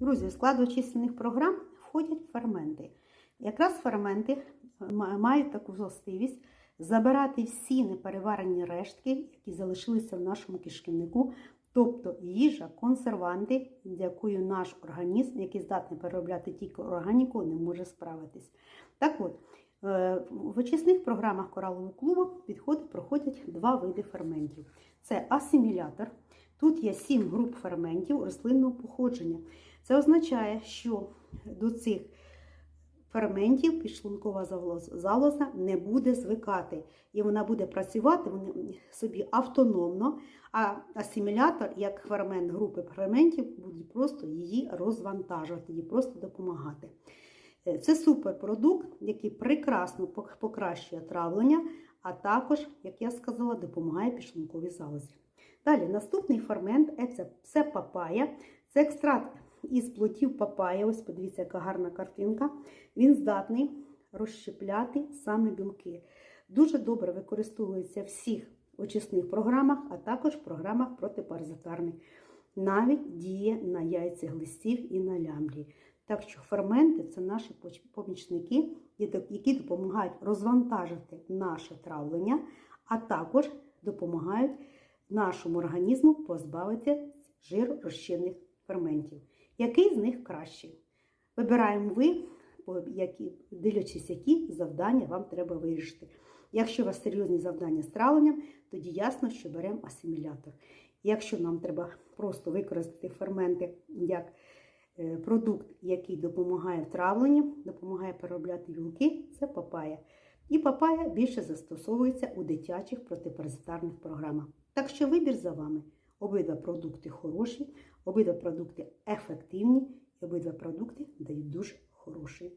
Друзі, в склад очисних програм входять ферменти. Якраз ферменти мають таку властивість забирати всі непереварені рештки, які залишилися в нашому кишківнику, тобто їжа, консерванти, з якою наш організм, який здатний переробляти тільки органіку, не може справитись. Так от, е, в очисних програмах коралового клубу підходи проходять два види ферментів: це асимілятор. Тут є сім груп ферментів рослинного походження. Це означає, що до цих ферментів підшлункова залоза не буде звикати, і вона буде працювати собі автономно, а асимілятор, як фермент групи ферментів, буде просто її розвантажувати, їй просто допомагати. Е, Це суперпродукт, який прекрасно покращує травлення, а також, як я сказала, допомагає підшлунковій залозі. Далі, наступний фермент це папая. Це екстракт із плодів папая. Ось подивіться, яка гарна картинка. Він здатний розщепляти саме білки. Дуже добре використовується в всіх очисних програмах, а також в програмах протипаразитарних. Навіть діє на яйцях листів і на лямблі. Так що ферменти це наші помічники, які допомагають розвантажити наше травлення, а також допомагають нашому організму позбавити жиророзчинних ферментів. Який з них кращий? Вибираємо ви, які, дивлячись, які завдання вам треба вирішити. Якщо у вас серйозні завдання з травленням, тоді ясно, що беремо асимілятор. Якщо нам треба просто використати ферменти як е, продукт, який допомагає в травленні, допомагає переробляти білки, це папая. І папая більше застосовується у дитячих протипаразитарних програмах. Так що вибір за вами. Обидва продукти хороші, обидва продукти ефективні, і обидва продукти дають дуже хороший.